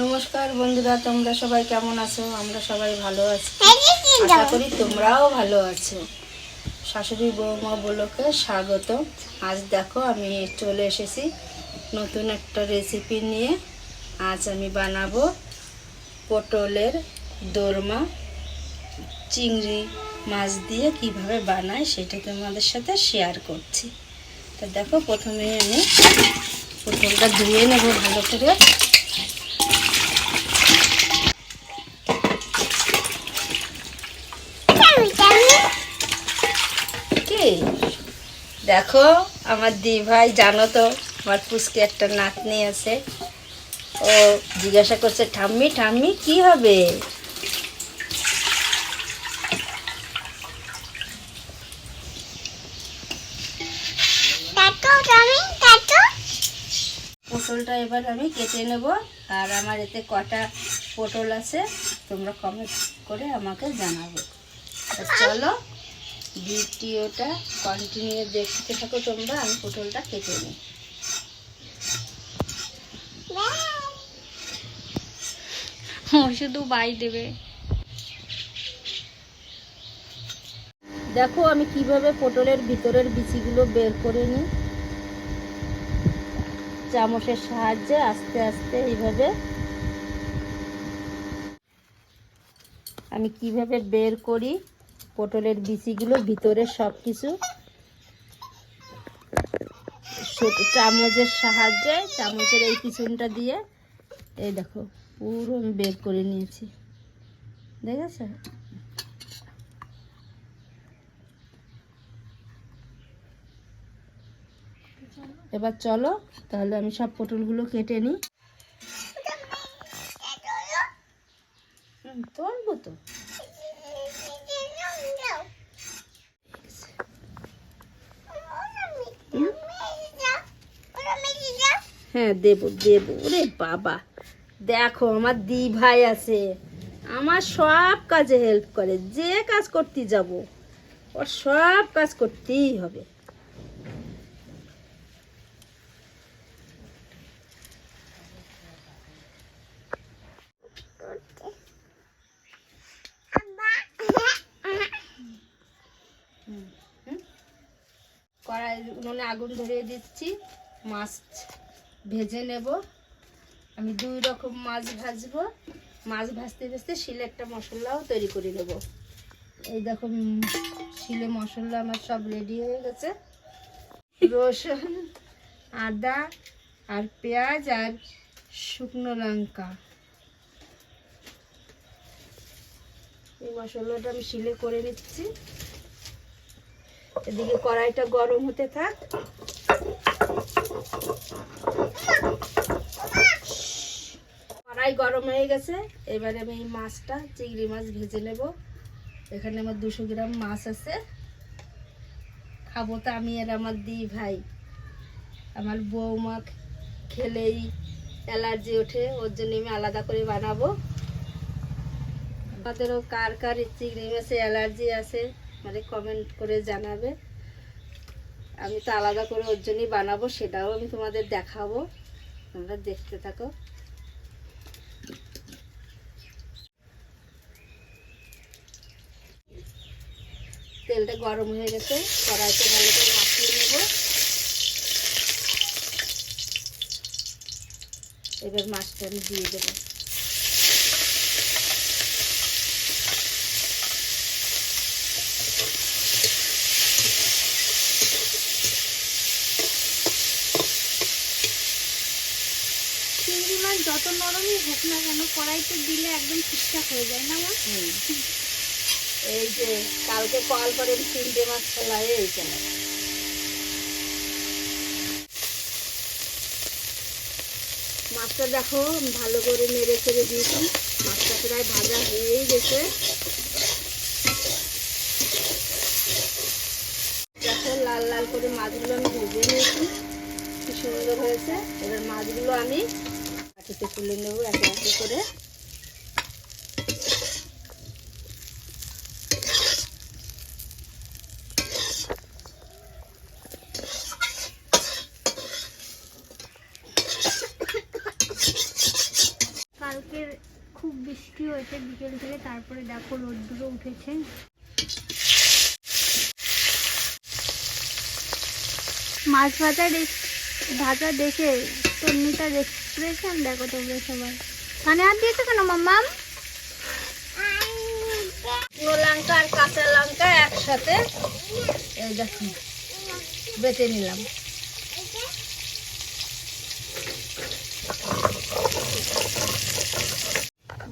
নমস্কার বন্ধুরা তোমরা সবাই কেমন আছো? আমরা সবাই ভালো আছি। আশা করি তোমরাও ভালো আছো। শাশুড়ি বৌমা বলোকে স্বাগত। আজ দেখো আমি চলে এসেছি নতুন একটা রেসিপি নিয়ে। আজ আমি বানাবো পটলের দোরমা চিংড়ি মাছ দিয়ে কীভাবে বানাই সেটা তোমাদের সাথে শেয়ার করছি। তো দেখো, প্রথমে আমি পটলটা ধুয়ে নেব ভালো করে। দেখো, আমার দি ভাই, জানো তো, আমার পুচকে একটা নাতনি আছে। ও জিজ্ঞাসা করছে, ঠাম্মি ঠাম্মি, কি হবে? পটলটা এবার আমি কেটে নেব। আর আমার এতে কটা পটল আছে তোমরা কমেন্ট করে আমাকে জানাবে। চলো ভিডিওটা কন্টিনিউ দেখতে থাকো তোমরা আমি পটলটা কেটে নিই। শুধু বাই দেবে। দেখো আমি কীভাবে পটলের ভিতরের বিচিগুলো বের করে নিই। চামচের সাহায্যে আস্তে আস্তে এইভাবে আমি কীভাবে বের করি পটলের বিচিগুলো, ভিতরে সব কিছু চামচের সাহায্যে, চামচের এই পিছনটা দিয়ে, এই দেখো, পুরো আমি বের করে নিয়েছি। দেখেছ? এবার চলো, তাহলে আমি সব পটলগুলো কেটে নিই। তুলবো তো। হ্যাঁ দেব দেব। ওরে বাবা, দেখো আমার দি ভাই আছে। আমার সব কাজে হেল্প করে। যে কাজ করতে যাব, ওর সব কাজ করতেই হবে কড়াই উনুনে আগুন ধরিয়ে দিচ্ছি। মাছ ভেজে নেব। আমি দুই রকম মাছ ভাজবো। মাছ ভাজতে ভাজতে শিলে একটা মশলাও তৈরি করে নেব। এই দেখো শিলে মশলা আমার সব রেডি হয়ে গেছে। রসুন, আদা আর পেঁয়াজ আর শুকনো লঙ্কা। এই মশলাটা আমি শিলে করে নিচ্ছি। এদিকে কড়াইটা গরম হতে থাক। কড়াই গরম হয়ে গেছে। এবারে আমি এই মাছটা, চিংড়ি মাছ ভেজে নেব। এখানে আমার দুশো গ্রাম মাছ আছে। খাব তো আমি আর আমার দি ভাই। আমার বৌমা খেলেই অ্যালার্জি ওঠে, ওর জন্য আমি আলাদা করে বানাবো। আমাদেরও কার কার চিংড়ি মাছে অ্যালার্জি আছে মানে কমেন্ট করে জানাবে। আমি তো আলাদা করে ওর জন্যই বানাবো, সেটাও আমি তোমাদের দেখাবো। তোমরা দেখতে থাকো। তেলটা গরম হয়ে গেছে, কড়াইতে ভালো করে মাখিয়ে নেব। এবার মাছটা আমি দিয়ে দেবো চিংড়ি মাছ যত নরমই হোক না কেন, কড়াইতে দিলে একদম ঠিকঠাক হয়ে যায় না মা? এই যে কালকে কল করে তিনটে মাছ ফেলা, এই মাছটা দেখো, ভালো করে নেড়ে চেড়ে দিয়েছি। মাছটা প্রায় ভাজা হয়েই গেছে। দেখো, লাল লাল করে মাছগুলো আমি ভেজে নিয়েছি। কি সুন্দর হয়েছে। এবার মাছগুলো আমি কেটে তুলে নেব, একে একে করে। কালকের খুব বৃষ্টি হয়েছে বিকেল থেকে, তারপরে দেখো রোদ্দুরও উঠেছে। মাছ ভাজা ভাজা দেখে তন্নিটা দেখছি এক্সপ্রেশন দেখো তোমরা সবাই। কানে হাত দিয়েছ কেন মাম্মাম শুকনো লঙ্কা আর কাঁচা লঙ্কা একসাথে এই দেখুন বেটে নিলাম।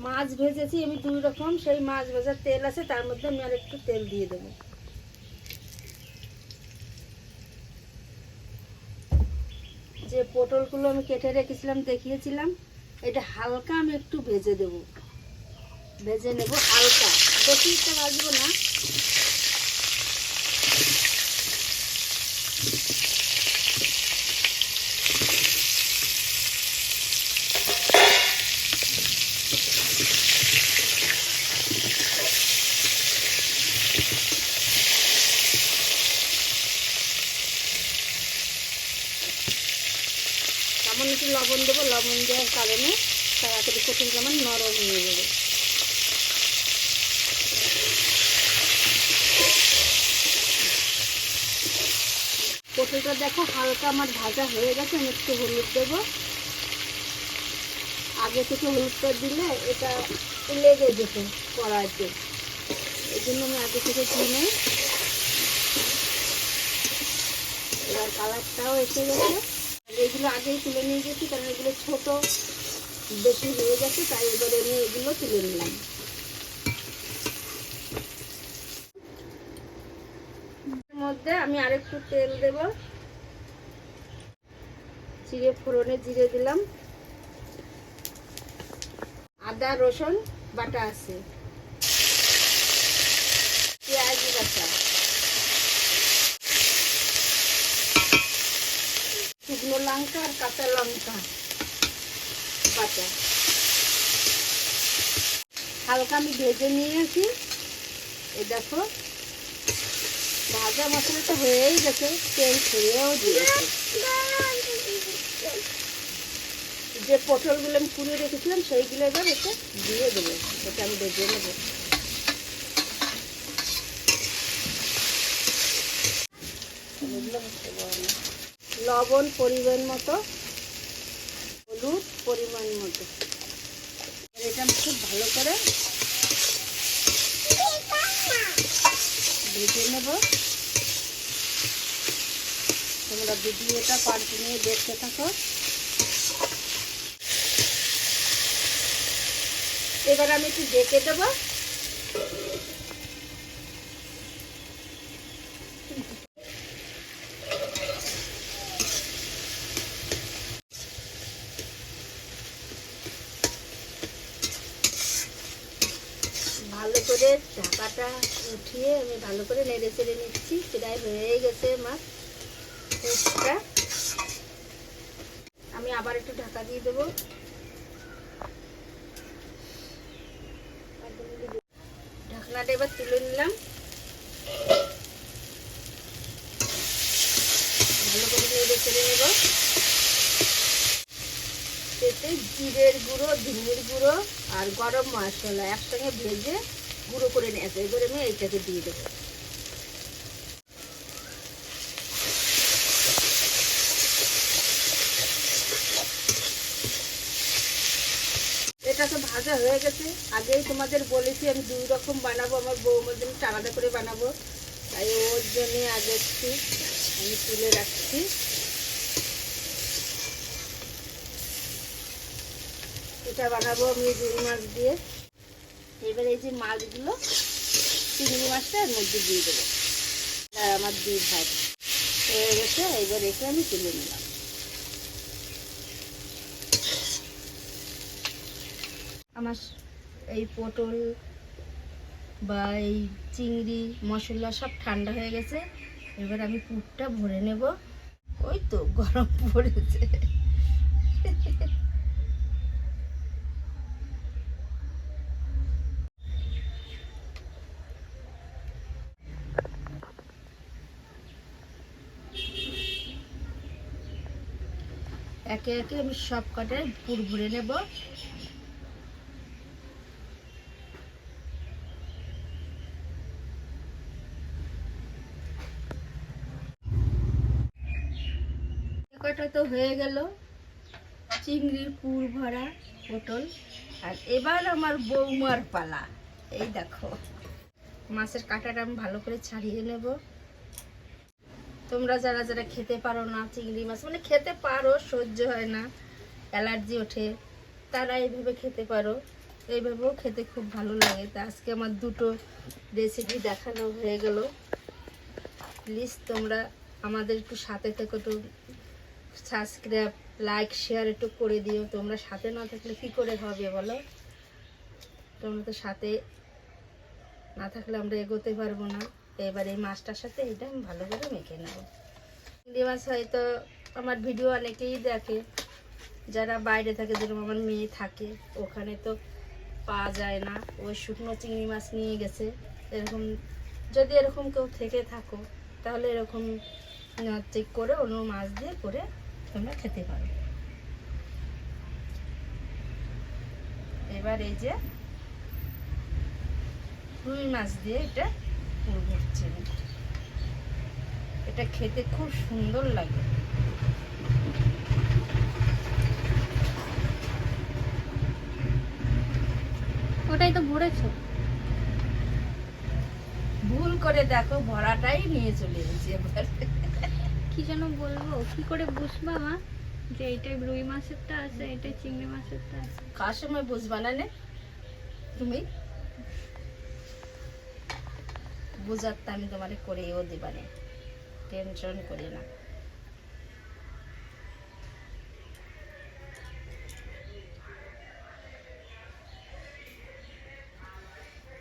মাছ ভেজেছি আমি দুই রকম, সেই মাছ ভেজার তেল আছে, তার মধ্যে আমি আর একটু তেল দিয়ে দেবো। যে পটলগুলো আমি কেটে রেখেছিলাম, দেখিয়েছিলাম, এটা হালকা আমি একটু ভেজে দেব। ভেজে নেব হালকা। বেশি একটা ভাজবো না। সামান্য একটু লবণ দেবো, লবণ দেওয়ার কারণে তাড়াতাড়ি পটল যেমন নরম হয়ে যাবে। পটলটা দেখো হালকা আমার ভাজা হয়ে গেছে, আমি একটু হলুদ দেবো। আগে থেকে হলুদটা দিলে এটা লেগে যেত কড়াইতে। এই জন্য আমি আগে থেকে নিই। এবার কালারটাও এসে গেছে। এগুলো আগেই তুলে নিয়ে গেছি, কারণ এগুলো ছোট, বেশি হয়ে গেছে, তাই এবারে আমি এগুলো তুলে নিলাম। মধ্যে আমি আরেকটু তেল দেব। জিরে ফোড়নে জিরে দিলাম। আদা, রসুন, বাটা আছে পেঁয়াজ বাটা শুকনো লঙ্কা আর কাঁচা লঙ্কা। বাটা হালকা আমি ভেজে নিয়েছি। এ দেখো, ভাজা মশলাটা হয়েই গেছে, তেল ছেড়েও দিয়েছে। যে পটলগুলো আমি পুড়িয়ে রেখেছিলাম, সেইগুলো এবার এতে দিয়ে দেবো। এটা আমি ভেজে নেব। এগুলো। লবণ পরিমাণ মতো, হলুদ পরিমাণ মতো। এটা খুব ভালো করে ভেজে নেব। তোমরা ভিডিওটা নিয়ে দেখতে থাকো। এবার আমি একটু ডেকে দেবো ভালো করে ঢাকাটা উঠিয়ে আমি ভালো করে নেড়ে চেড়ে নিচ্ছি প্রায় হয়ে গেছে মাছ পেস্টটা। আমি আবার একটু ঢাকা দিয়ে দেবো। ঢাকনাটা এবার তুলে নিলাম। ভালো করে নেড়ে চেড়ে নেব। জিরের গুঁড়ো, ধনির গুঁড়ো আর গরম মশলা একসঙ্গে ভেজে গুঁড়ো করে নিয়েছে এবার আমি এইটাকে দিয়ে দেবো। এটা তো ভাজা হয়ে গেছে। আগেই তোমাদের বলেছি, আমি দুই রকম বানাবো, আমার বৌমার জন্য একটু আলাদা করে বানাবো। তাই ওর জন্যে আগে একটু আমি তুলে রাখছি। এটা বানাবো আমি রুই মাছ দিয়ে। এবার এই যে মাছগুলো, চিংড়ি মাছটা এর মধ্যে দিয়ে দেবো। আর আমার দুই ভাত হয়ে গেছে, এবার একে আমি তুলে নিলাম। আমার এই পটল বা এই চিংড়ি, মশলা সব ঠান্ডা হয়ে গেছে। এবার আমি পুরটা ভরে নেব। ওই তো গরম পড়েছে। একে একে আমি সব কটায় ভুর ভুরে নেব। কটা তো হয়ে গেল। চিংড়ির পুর ভরা পটল। আর এবার আমার বৌমার পালা। এই দেখো, মাছের কাঁটাটা আমি ভালো করে ছাড়িয়ে নেব। তোমরা যারা যারা খেতে পারো না, চিংড়ি মাছ মানে খেতে পারো, সহ্য হয় না, অ্যালার্জি ওঠে, তারা এইভাবে খেতে পারো। এইভাবেও খেতে খুব ভালো লাগে। তা আজকে আমার দুটো রেসিপি দেখানো হয়ে গেল। প্লিজ তোমরা আমাদের একটু সাথে থেকে, একটু সাবস্ক্রাইব লাইক শেয়ার একটু করে দিও। তোমরা সাথে না থাকলে কি করে হবে বলো? তোমরা তো সাথে না থাকলে আমরা এগোতে পারব না। এবার এই মাছটার সাথে এটা আমি ভালো করে মেখে নেব। চিংড়ি মাছ হয়তো আমার ভিডিও অনেকেই দেখে, যারা বাইরে থাকে, যেরকম আমার মেয়ে থাকে, ওখানে তো পাওয়া যায় না। ওই শুকনো চিংড়ি মাছ নিয়ে গেছে, এরকম যদি এরকম কেউ থেকে থাকো, তাহলে এরকম চেক করে অন্য মাছ দিয়ে করে তোমরা খেতে পারো। এবার এই যে রুই মাছ দিয়ে এটা ভরছি এটা খেতে খুব সুন্দর লাগে। ওটাই তো ভরেছো? ভুল করে দেখো ভরাটাই নিয়ে চলে এসেছি এবার। কি যেন বলব? কি করে বুঝবা মা? যে এইটাই রুই মাছেরটা আছে এটাই চিংড়ি মাছেরটা আছে। কার সময় বুঝবা না নে? তুমি? বুঝার তো আমি তোমার করেও দিবানে। টেনশন করে না।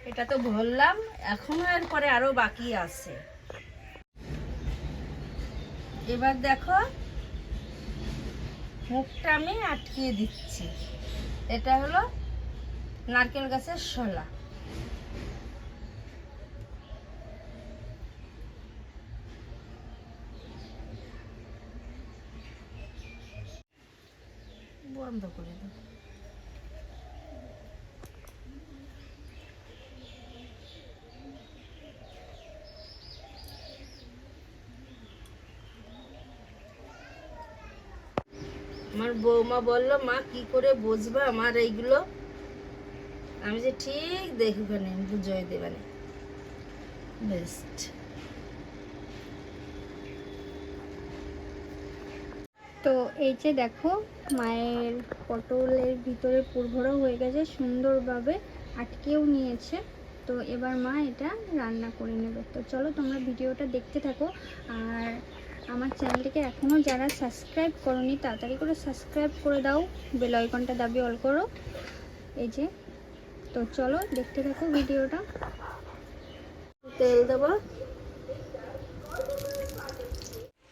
এটা তো ভরলাম এখনও এরপরে আরও বাকি আছে। এবার দেখো, মুখটা আমি আটকিয়ে দিচ্ছি। এটা হলো নারকেল গাছের শলা। বন্ধ করে দাও। আমার বৌমা বলল, মা, কি করে বুঝবা আমার এইগুলো? আমি যে ঠিক দেখবে বুঝাই দেবানে বেস্ট তো এই যে দেখো, মায়ের পটলের ভিতরে পুরভরা হয়ে গেছে, সুন্দরভাবে আটকেও নিয়েছে। তো এবার মা এটা রান্না করে নেবে। তো চলো তোমরা ভিডিওটা দেখতে থাকো। আর আমার চ্যানেলটিকে এখনও যারা সাবস্ক্রাইব করনি, তাড়াতাড়ি করে সাবস্ক্রাইব করে দাও। বেল আইকনটা দাবি অল করো। এই যে, তো চলো দেখতে থাকো ভিডিওটা। তেল দেবো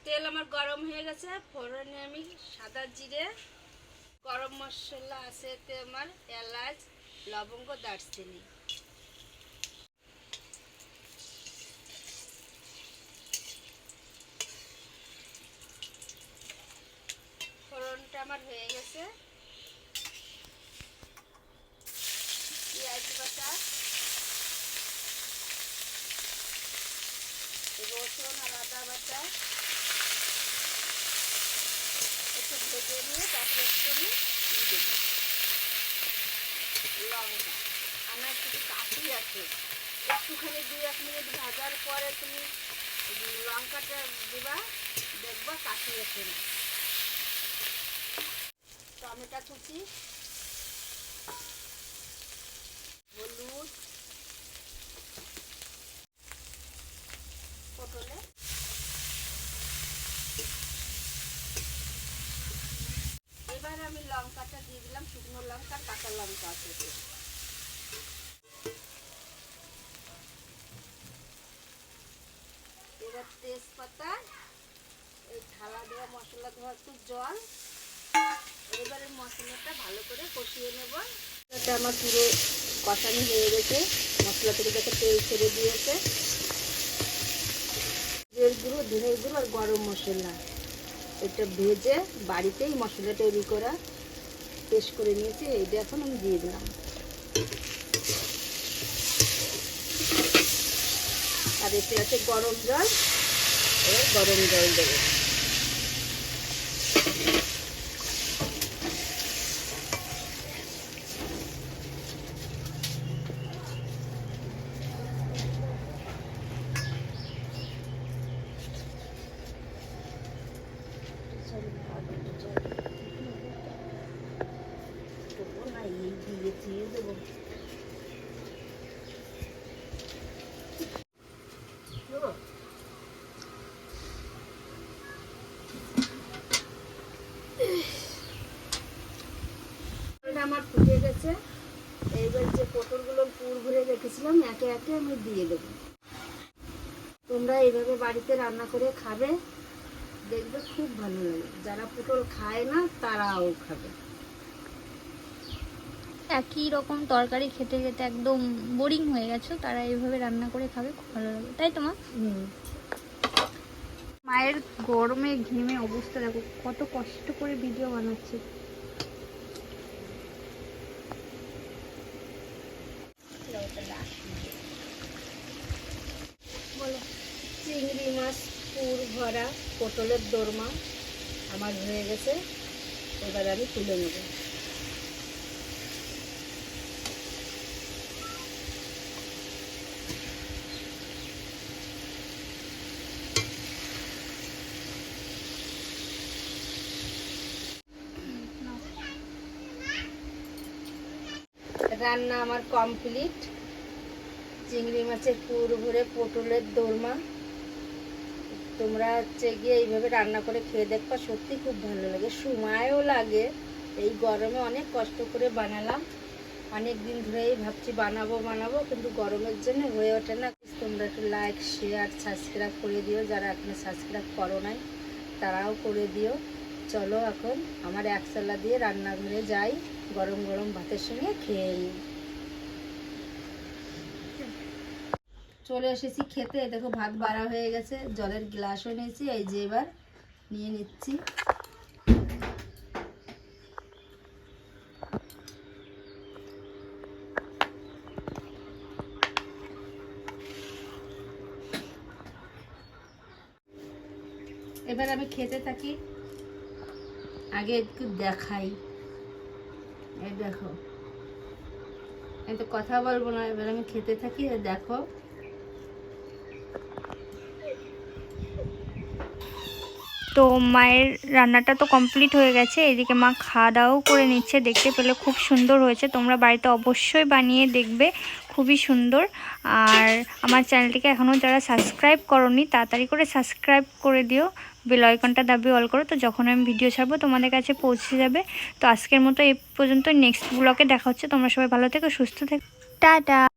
তেল আমার গরম হয়ে গেছে। ফোড়নে আমি সাদা জিরে, গরম মশলা আছে এতে আমার এলাচ, লবঙ্গ, দারচিনি। ফোড়নটা আমার হয়ে গেছে। পেঁয়াজ বাটা, রসুন আর আদা বাটা। লঙ্কা আমার কিছু কাশি আছে একটুখানি দুই, এক মিনিট ভাজার পরে তুমি লঙ্কাটা দিবা, দেখবা কাশি আছে না। টমেটো কুচি হলুদ পটলে এবার আমি লঙ্কাটা দিয়ে দিলাম, শুকনো লঙ্কা, কাঁচা লঙ্কা আছে এবার তেজপাতা, এই থালা দেওয়া মশলা দেওয়া একটু জল। এবারে মশলাটা ভালো করে কষিয়ে নেব। এটা আমার পুরো কষানো হয়ে গেছে। মশলা থেকে দেখে তেল ছেড়ে দিয়েছে। জিরের গুঁড়ো, ধনের গুঁড়ো আর গরম মশলা। এটা ভেজে বাড়িতেই মশলা তৈরি করা। পেস্ট করে নিয়েছি, এইটা এখন আমি দিয়ে দিলাম। আর এতে আছে গরম জল, এবার গরম জল দেবো। এটা আমার ফুটে গেছে। এইবার যে পটলগুলো পুর ভরে রেখেছিলাম, একে একে আমি দিয়ে দেবো। তোমরা এইভাবে বাড়িতে রান্না করে খাবে, দেখবে খুব ভালো লাগে। যারা পটল খায় না, তারাও খাবে। একই রকম তরকারি খেতে খেতে একদম বোরিং হয়ে গেছো তারা এইভাবে রান্না করে খাবে খুব ভালো লাগে তাই তো মা? মায়ের গরমে ঘেমে অবস্থা দেখো কত কষ্ট করে ভিডিও বানাচ্ছে। বলো চিংড়ি মাছ পুর ভরা পটলের দোরমা আমার হয়ে গেছে এবার আমি তুলে নেব। রান্না আমার কমপ্লিট। চিংড়ি মাছের পুর ভরে পটলের দোরমা। তোমরা হচ্ছে গিয়ে এইভাবে রান্না করে খেয়ে দেখবা, সত্যি খুব ভালো লাগে। সময়ও লাগে। এই গরমে অনেক কষ্ট করে বানালাম। অনেক দিন ধরেই ভাবছি বানাবো বানাবো, কিন্তু গরমের জন্য হয়ে ওঠে না। তোমরা একটু লাইক শেয়ার সাবস্ক্রাইব করে দিও। যারা এখনও সাবস্ক্রাইব করো নাই, তারাও করে দিও। চলো এখন আমার একসালা দিয়ে রান্নাঘরে যাই। গরম গরম ভাতের সঙ্গে খেয়ে চলে এসেছি খেতে। দেখো, ভাত বাড়া হয়ে গেছে। জলের গ্লাসও নিয়েছি এই যে এবার নিয়ে নিচ্ছি। এবার আমি খেতে থাকি। আগে একটু দেখাই। এই দেখো। আমি তো কথা বলব না, এবার আমি খেতে থাকি, আর দেখো। তো মায়ের রান্নাটা তো কমপ্লিট হয়ে গেছে, এদিকে মা খাওয়া দাওয়াও করে নিচ্ছে, দেখতে পেলে খুব সুন্দর হয়েছে। তোমরা বাড়িতে অবশ্যই বানিয়ে দেখবে, খুবই সুন্দর। আর আমার চ্যানেলটিকে এখনও যারা সাবস্ক্রাইব করনি, তাড়াতাড়ি করে সাবস্ক্রাইব করে দিও। বেল আইকনটা দাবি অল করো। তো যখন আমি ভিডিও ছাড়বো, তোমাদের কাছে পৌঁছে যাবে। তো আজকের মতো এ পর্যন্ত নেক্সট ব্লকে দেখা হচ্ছে। তোমরা সবাই ভালো থেকো, সুস্থ থেকো। টাটা।